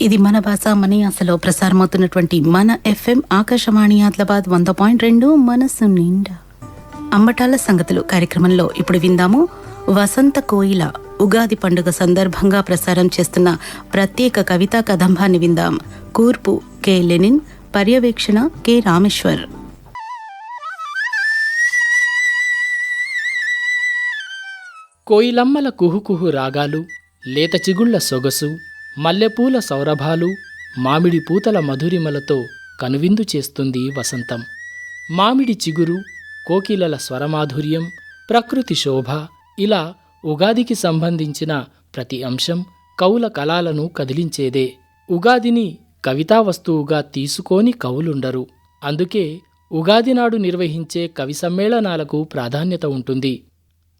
ఇది మన భాష మన అసలు ప్రసారమవుతున్నటువంటి మన ఎఫ్ఎం ఆకాశవాణి ఆదిలాబాద్ వంద పాయింట్ రెండు మనసు నిండా. అంబటాల సంగతులు కార్యక్రమంలో ఇప్పుడు విందాము. వసంత కోయిల ఉగాది పండుగ సందర్భంగా ప్రసారం చేస్తున్న ప్రత్యేక కవితా కదంబాన్ని విందాం. కూర్పు కె లెనిన్ పర్యవేక్షణ కె రామేశ్వర్. కోయిలమ్మల కుహుకుహు రాగాలు లేత చిగుళ్ళ సొగసు మల్లెపూల సౌరభాలు మామిడి పూతల మధురిమలతో కనువిందు చేస్తుంది వసంతం. మామిడి చిగురు కోకిలల స్వరమాధుర్యం ప్రకృతి శోభ ఇలా ఉగాదికి సంబంధించిన ప్రతి అంశం కవుల కళాలను కదిలించేదే. ఉగాదిని కవితా వస్తువుగా తీసుకోని కవులుండరు. అందుకే ఉగాది నాడు నిర్వహించే కవి సమ్మేళనాలకు ప్రాధాన్యత ఉంటుంది.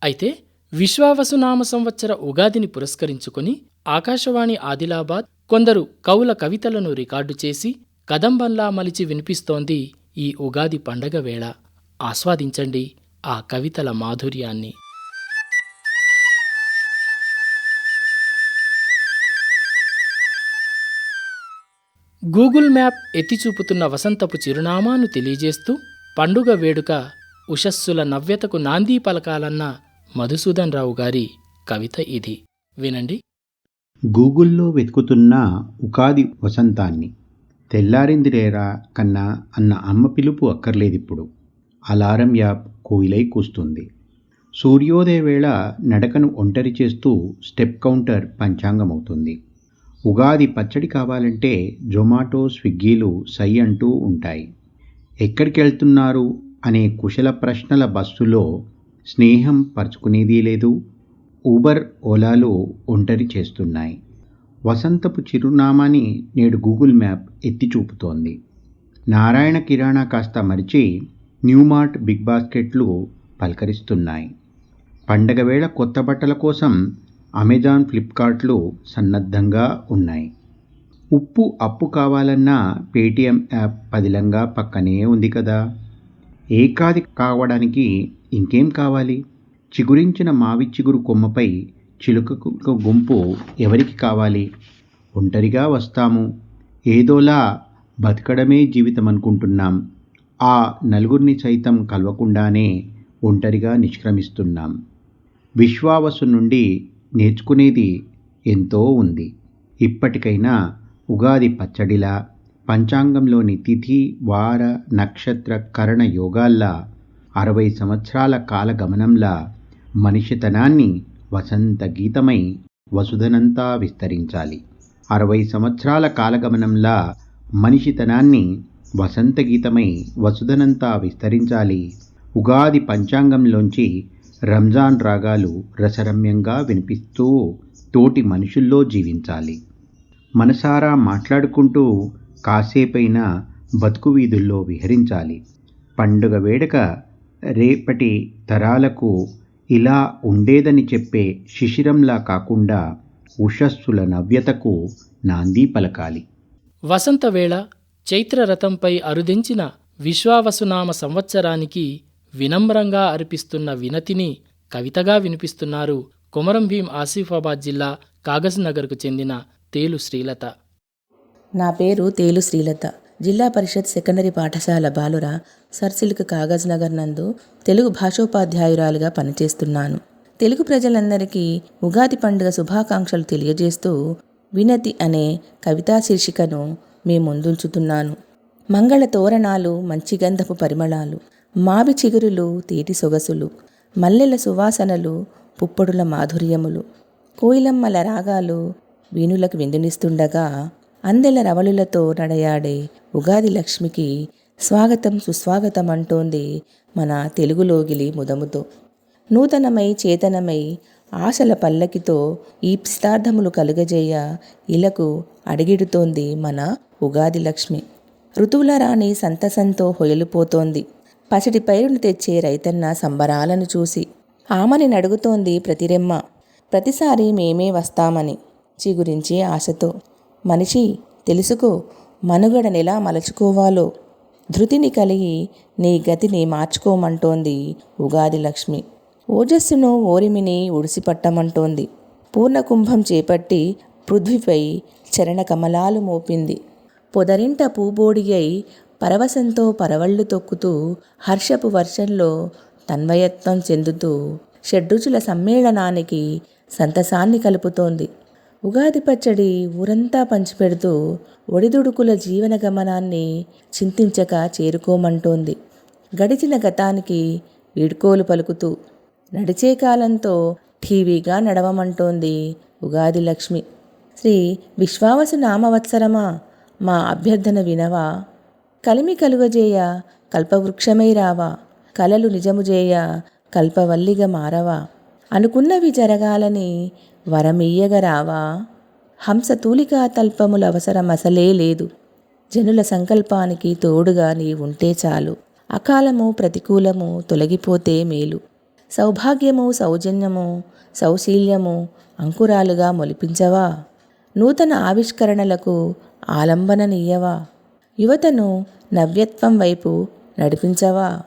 అయితే విశ్వావసునామ సంవత్సర ఉగాదిని పురస్కరించుకుని ఆకాశవాణి ఆదిలాబాద్ కొందరు కవుల కవితలను రికార్డు చేసి కదంబంలా మలిచి వినిపిస్తోంది ఈ ఉగాది పండగ వేళ. ఆస్వాదించండి ఆ కవితల మాధుర్యాన్ని. గూగుల్ మ్యాప్ ఎత్తి చూపుతున్న వసంతపు చిరునామాను తెలియజేస్తూ పండుగ వేడుక ఉషస్సుల నవ్యతకు నాందీ పలకాలన్న మధుసూదన్ రావు గారి కవిత ఇది. వినండి. గూగుల్లో వెతుకుతున్న ఉగాది వసంతాన్ని తెల్లారిందిరేరా కన్నా అన్న అమ్మ పిలుపు అక్కర్లేదిప్పుడు. Alarm app కోయిలై కూస్తుంది. సూర్యోదయ వేళ నడకను ఒంటరి చేస్తూ స్టెప్ కౌంటర్ పంచాంగమవుతుంది. ఉగాది పచ్చడి కావాలంటే జొమాటో స్విగ్గీలు సై అంటూ ఉంటాయి. ఎక్కడికి వెళ్తున్నారు అనే కుశల ప్రశ్నల బస్సులో స్నేహం పరుచుకునేదీ లేదు ఊబర్ ఓలాలు ఒంటరి చేస్తున్నాయి. వసంతపు చిరునామాని నేడు గూగుల్ మ్యాప్ ఎత్తి చూపుతోంది. నారాయణ కిరాణా కాస్త మరిచి న్యూమార్ట్ బిగ్ బాస్కెట్లు పలకరిస్తున్నాయి. పండగ వేళ కొత్త బట్టల కోసం అమెజాన్ ఫ్లిప్కార్ట్లు సన్నద్ధంగా ఉన్నాయి. ఉప్పు అప్పు కావాలన్నా పేటీఎం యాప్ పదిలంగా పక్కనే ఉంది కదా. ఏకాది కావడానికి ఇంకేం కావాలి? చిగురించిన మావి చిగురు కొమ్మపై చిలుక గుంపు ఎవరికి కావాలి? ఒంటరిగా వస్తాము. ఏదోలా బతకడమే జీవితం అనుకుంటున్నాం ఆ నలుగురిని సైతం కలవకుండానే ఒంటరిగా నిష్క్రమిస్తున్నాం. విశ్వావసు నుండి నేర్చుకునేది ఎంతో ఉంది. ఇప్పటికైనా ఉగాది పచ్చడిలా పంచాంగంలోని తిథి వార నక్షత్ర కరణ యోగాల్లా అరవై సంవత్సరాల కాలగమనంలా మనిషితనాన్ని వసంత గీతమై వసుధనంతా విస్తరించాలి. అరవై సంవత్సరాల కాలగమనంలా మనిషితనాన్ని వసంత గీతమై వసుధనంతా విస్తరించాలి. ఉగాది పంచాంగంలోంచి రంజాన్ రాగాలు రసరమ్యంగా వినిపిస్తూ తోటి మనుషుల్లో జీవించాలి. మనసారా మాట్లాడుకుంటూ కాసేపైనా బతుకు వీధుల్లో విహరించాలి. పండుగ వేడుక రేపటి తరాలకు ఇలా ఉండేదని చెప్పే శిశిరంలా కాకుండా ఉషస్సుల నవ్యతకు నాంది పలకాలి. వసంతవేళ చైత్రరథంపై అరుదించిన విశ్వావసునామ సంవత్సరానికి వినమ్రంగా అర్పిస్తున్న వినతిని కవితగా వినిపిస్తున్నారు కొమరం భీం ఆసిఫాబాద్ జిల్లా కాగజ్నగర్కు చెందిన తేలు శ్రీలత. నా పేరు తేలు శ్రీలత. జిల్లా పరిషత్ సెకండరీ పాఠశాల బాలుర సర్సిల్క్ కాగజ్ నగర్ నందు తెలుగు భాషోపాధ్యాయురాలుగా పనిచేస్తున్నాను. తెలుగు ప్రజలందరికీ ఉగాది పండుగ శుభాకాంక్షలు తెలియజేస్తూ వినతి అనే కవితా శీర్షికను మీ ముందుంచుతున్నాను. మంగళ తోరణాలు మంచి గంధపు పరిమళాలు మావి చిగురులు తీటి సొగసులు మల్లెల సువాసనలు పుప్పొడుల మాధుర్యములు కోయిలమ్మల రాగాలు వీణులకు విందునిస్తుండగా అందెల రవళులతో నడయాడే ఉగాది లక్ష్మికి స్వాగతం సుస్వాగతం అంటోంది మన తెలుగులోగిలి ముదముతో నూతనమై చేతనమై ఆశల పల్లకితో ఈ పిస్తార్థములు కలుగజేయ ఇలకు అడిగిడుతోంది మన ఉగాది లక్ష్మి. ఋతువుల రాణి సంతసంతో హొయలిపోతోంది. పసిడి పైరును తెచ్చే రైతన్న సంబరాలను చూసి ఆమని నడుగుతోంది ప్రతిరెమ్మ. ప్రతిసారి మేమే వస్తామని చిగురించి ఆశతో మనిషి తెలుసుకో మనుగడనెలా మలచుకోవాలో. ధృతిని కలిగి నీ గతిని మార్చుకోమంటోంది ఉగాది లక్ష్మి. ఓజస్సును ఓరిమిని ఉడిసిపట్టమంటోంది. పూర్ణకుంభం చేపట్టి పృథ్వీపై చరణ కమలాలు మోపింది. పొదరింట పూబోడిగై పరవశంతో పరవళ్ళు తొక్కుతూ హర్షపు వర్షంలో తన్వయత్వం చెందుతూ షడ్రుచుల సమ్మేళనానికి సంతసాన్ని కలుపుతోంది. ఉగాది పచ్చడి ఊరంతా పంచిపెడుతూ ఒడిదుడుకుల జీవన గమనాన్ని చింతించక చేరుకోమంటోంది. గడిచిన గతానికి వీడ్కోలు పలుకుతూ నడిచే కాలంతో ఠీవీగా నడవమంటోంది ఉగాది లక్ష్మి. శ్రీ విశ్వావసు నామవత్సరమా? మా అభ్యర్థన వినవా? కలిమి కలుగజేయ కల్పవృక్షమై రావా? కలలు నిజము చేయ కల్పవల్లిగా మారవా? అనుకున్నవి జరగాలని వరమియ్యగరావా? హంస తూలికా తల్పముల అవసరం అసలే లేదు. జనుల సంకల్పానికి తోడుగా నీ ఉంటే చాలు. అకాలము ప్రతికూలము తొలగిపోతే మేలు. సౌభాగ్యము సౌజన్యము సౌశీల్యము అంకురాలుగా మొలిపించవా? నూతన ఆవిష్కరణలకు ఆలంబననీయవా యువతను నవ్యత్వం వైపు నడిపించవా?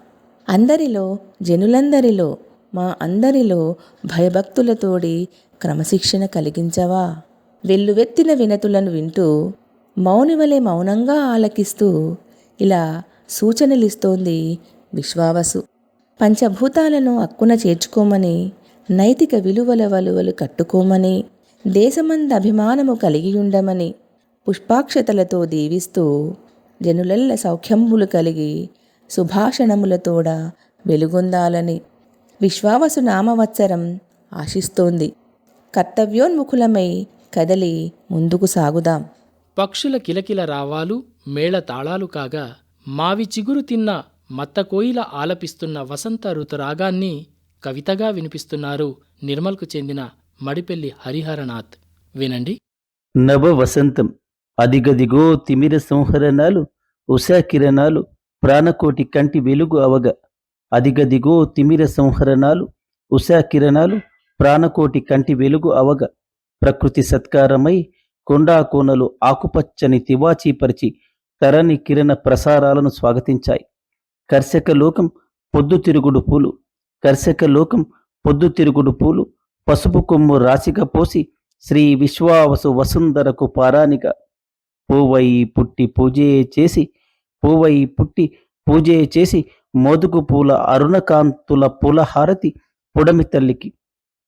అందరిలో జనులందరిలో మా అందరిలో భయభక్తులతోడి క్రమశిక్షణ కలిగించవా? వెల్లువెత్తిన వినతులను వింటూ మౌనివలే మౌనంగా ఆలకిస్తూ ఇలా సూచనలిస్తోంది విశ్వావసు. పంచభూతాలను అక్కున చేర్చుకోమని నైతిక విలువల వలువలు కట్టుకోమని దేశమంద అభిమానము కలిగి ఉండమని పుష్పాక్షతలతో దీవిస్తూ జనులల్ల సౌఖ్యంబులు కలిగి సుభాషణములతోడ వెలుగొందాలని విశ్వావసు నామవత్సరం ఆశిస్తోంది. కర్తవ్యోన్ముఖులమై కదలి ముందుకు సాగుదాం. పక్షుల కిలకిల రావాలు మేళ తాళాలు కాగా మావి చిగురు తిన్న మత్తకోయిల ఆలపిస్తున్న వసంత ఋతురాగాన్ని కవితగా వినిపిస్తున్నారు నిర్మల్కు చెందిన మడిపెల్లి హరిహరనాథ్. వినండి. నవ వసంతం అదిగదిగో తిమిర సంహరణాలు ఉషా కిరణాలు ప్రాణకోటి కంటి వెలుగు అవగ అదిగదిగో తిమిర సంహరణాలు ఉషా కిరణాలు ప్రాణకోటి కంటి వెలుగు అవగ. ప్రకృతి సత్కారమై కొండా కోనలు ఆకుపచ్చని తివాచీపరిచి తరని కిరణ ప్రసారాలను స్వాగతించాయి. కర్షక లోకం పొద్దుతిరుగుడు పూలు. కర్షక లోకం పొద్దుతిరుగుడు పూలు. పసుపు కొమ్ము రాశిగా పోసి శ్రీ విశ్వావసు వసుంధరకు పారానిక పూవై పుట్టి పూజే చేసి పూవై పుట్టి పూజే చేసి మోదుగు పూల అరుణకాంతుల పూలహారతి పుడమి తల్లికి.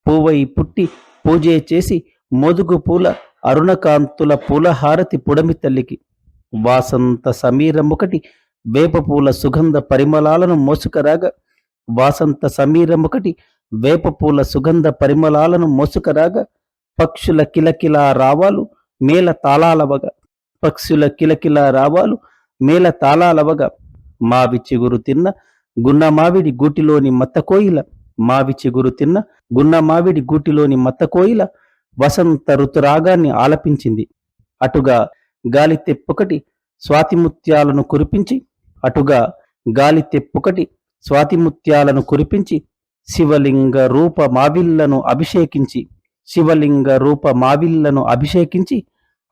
పూవై పుట్టి పూజే చేసి మోదుగు పూల అరుణకాంతుల పూలహారతి పుడమి తల్లికి. వాసంత సమీరముకటి వేప పూల సుగంధ పరిమళాలను మోసుకరాగా వాసంత సమీరముకటి వేప పూల సుగంధ పరిమళాలను మోసుకరాగా పక్షుల కిలకిల రావాలు మేల తాళాలవగా. పక్షుల కిలకిల రావాలు మేల తాళాలవగా. మావి చిగురు తిన్న గున్నమావిడి గూటిలోని మత్తకోయిల మావి చిగురు తిన్న గున్న మావిడి గూటిలోని మత్తకోయిల వసంత ఋతురాగాన్ని ఆలపించింది. అటుగా గాలి తెప్పొకటి స్వాతిముత్యాలను కురిపించి అటుగా గాలి తెప్పొకటి స్వాతిముత్యాలను కురిపించి శివలింగ రూప మావిళ్ళను అభిషేకించి శివలింగ రూప మావిళ్ళను అభిషేకించి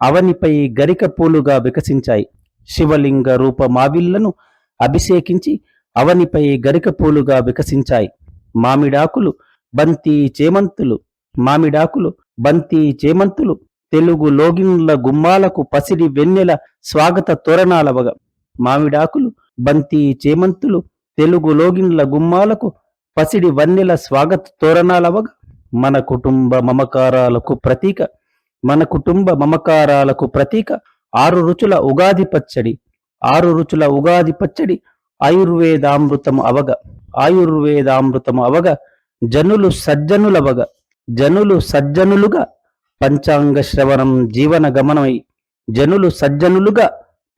అవనిపై గరిక పూలుగా వికసించాయి. శివలింగ రూప మావిళ్ళను అభిషేకించి అవనిపై గరిక పూలుగా వికసించాయి. మామిడాకులు బంతి చేమంతులు మామిడాకులు బంతి చేమంతులు తెలుగు లోగిన్ల గుమ్మాలకు పసిడి వెన్నెల స్వాగత తోరణాలవగ. మామిడాకులు బంతి చేమంతులు తెలుగు లోగిన్ల గుమ్మాలకు పసిడి వన్నెల స్వాగత తోరణాలవగ. మన కుటుంబ మమకారాలకు ప్రతీక మన కుటుంబ మమకారాలకు ప్రతీక ఆరు రుచుల ఉగాది పచ్చడి ఆరు రుచుల ఉగాది పచ్చడి ఆయుర్వేదామృతము అవగ. ఆయుర్వేదామృతము అవగ జనులు సజ్జనులవగ జనులు సజ్జనులుగా పంచాంగ శ్రవణం జీవన గమనమై జనులు సజ్జనులుగా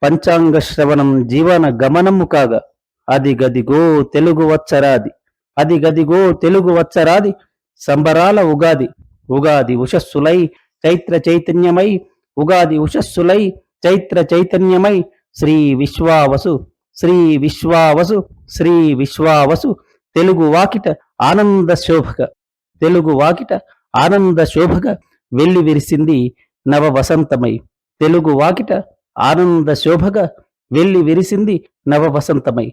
పంచాంగ శ్రవణం జీవన గమనము కాగా అది గదిగో తెలుగు వచ్చరాది అది గదిగో తెలుగు వచ్చరాది సంబరాల ఉగాది ఉగాది ఉషస్సులై చైత్ర చైతన్యమై ఉగాది ఉషస్సులై చైత్ర చైతన్యమై శ్రీ విశ్వావసు శ్రీ విశ్వావసు శ్రీ విశ్వావసు తెలుగు వాకిట ఆనంద శోభగ తెలుగు వాకిట ఆనంద శోభక వెళ్ళి విరిసింది నవ వసంతమై తెలుగు వాకిట ఆనంద శోభక వెళ్ళి విరిసింది నవ వసంతమై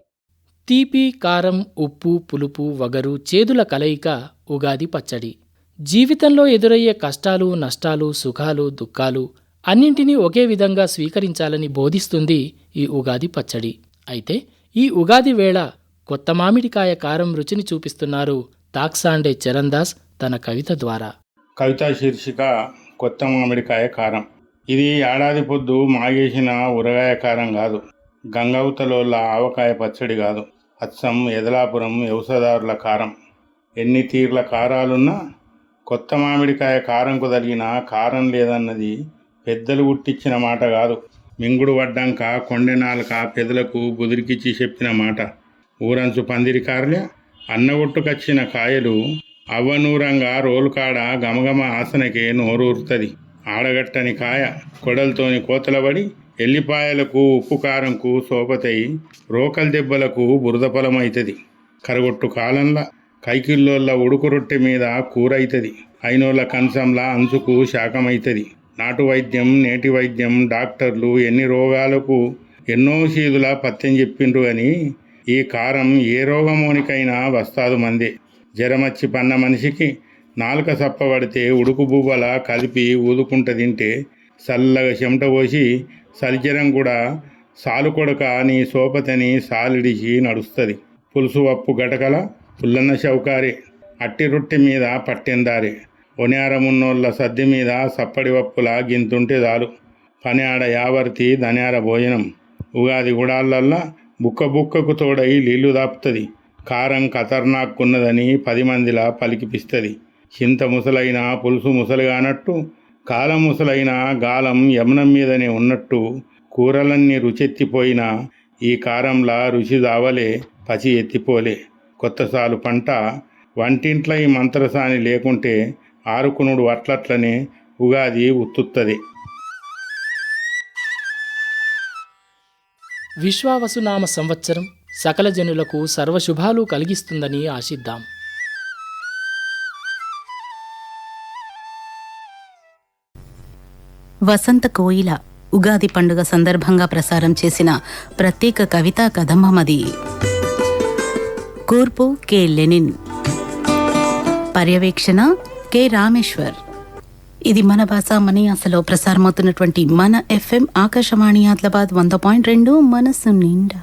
తీపి కారం ఉప్పు పులుపు వగరు చేదుల కలయిక ఉగాది పచ్చడి. జీవితంలో ఎదురయ్యే కష్టాలు నష్టాలు సుఖాలు దుఃఖాలు అన్నింటినీ ఒకే విధంగా స్వీకరించాలని బోధిస్తుంది ఈ ఉగాది పచ్చడి. అయితే ఈ ఉగాది వేళ కొత్త మామిడికాయ కారం రుచిని చూపిస్తున్నారు తాక్సాండే చరణ్దాస్ తన కవిత ద్వారా. కవితా శీర్షిక కొత్త మామిడికాయ కారం. ఇది ఏడాది పొద్దు మాగేసిన ఉరగాయ కారం కాదు. గంగవతలోళ్ళ ఆవకాయ పచ్చడి కాదు. అచ్చం ఎదలాపురం వ్యవసాయదారుల కారం. ఎన్ని తీర్ల కారాలున్నా కొత్త మామిడికాయ కారంకు తగిన కారం లేదన్నది పెద్దలు గుట్టించిన మాట కాదు. మింగుడు పడ్డాక కొండెనాలక పెదలకు బుదిరికిచ్చి చెప్పిన మాట. ఊరంచు పందిరి కార్లే అన్నగొట్టుకొచ్చిన కాయలు అవ్వనూరంగా రోలుకాడ గమగమ ఆసనకే నోరూరుతుంది. ఆడగట్టని కాయ కొడలతోని కోతలబడి ఎల్లిపాయలకు ఉప్పు కారంకు సోపతై రోకల్ దెబ్బలకు బురద కరగొట్టు కాలంలా కైకిల్లోళ్ళ ఉడుకు రొట్టె మీద కూర అవుతుంది అయినోళ్ళ కంచంలా అంచుకు శాఖమవుతుంది నాటు వైద్యం నేటి వైద్యం డాక్టర్లు ఎన్ని రోగాలకు ఎన్నో సీదుల పత్యం చెప్పిండ్రు అని ఈ కారం ఏ రోగమోనికైనా వస్తాదు మంది. జరమచ్చి పన్న మనిషికి నాలుక సప్పబడితే ఉడుకు బువ్వల కలిపి ఊదుకుంట తింటే చల్లగా చెమట పోసి సలిజరం కూడా సాలు కొడక నీ సోపతని సాలిడిచి నడుస్తుంది. పులుసు వప్పు గటకల పుల్లన్న చౌకారి అట్టి రొట్టె మీద పట్టెందారే. ఒనారమున్నోళ్ళ సద్ది మీద సప్పడి వప్పులా గింతుంటే చాలు. పని ఆడ యావర్తి ధన్యార భోజనం. ఉగాది గుడాలల్లా బుక్క బుక్కకు తోడై నీళ్ళు దాపుతుంది. కారం ఖతర్నాక్కున్నదని పది మందిలా పలికిపిస్తుంది. చింత ముసలైన పులుసు ముసలుగానట్టు కాలం ముసలైన గాలం యమునం మీదనే ఉన్నట్టు కూరలన్నీ రుచెత్తిపోయిన ఈ కారంలా రుచి దావలే పచి ఎత్తిపోలే. కొత్తసాలు పంట వంటింట్ల ఈ మంత్రసాని లేకుంటే ఆరుకునుడు అట్లట్లనే ఉగాది ఉత్తుత్తది. విశ్వావసునామ సంవత్సరం సకల జనులకు సర్వశుభాలు కలిగిస్తుందని ఆశిద్దాం. వసంత కోయిల ఉగాది పండుగ సందర్భంగా ప్రసారం చేసిన ప్రత్యేక కవితా కథమది కూర్పు కె లెనిన్. పర్యవేక్షణ కె రామేశ్వర్. ఇది మన భాష మన అసలు ప్రసారమవుతున్నటువంటి మన ఎఫ్ఎం ఆకాశవాణి ఆదిలాబాద్ వంద పాయింట్ రెండు మనసు నిండా.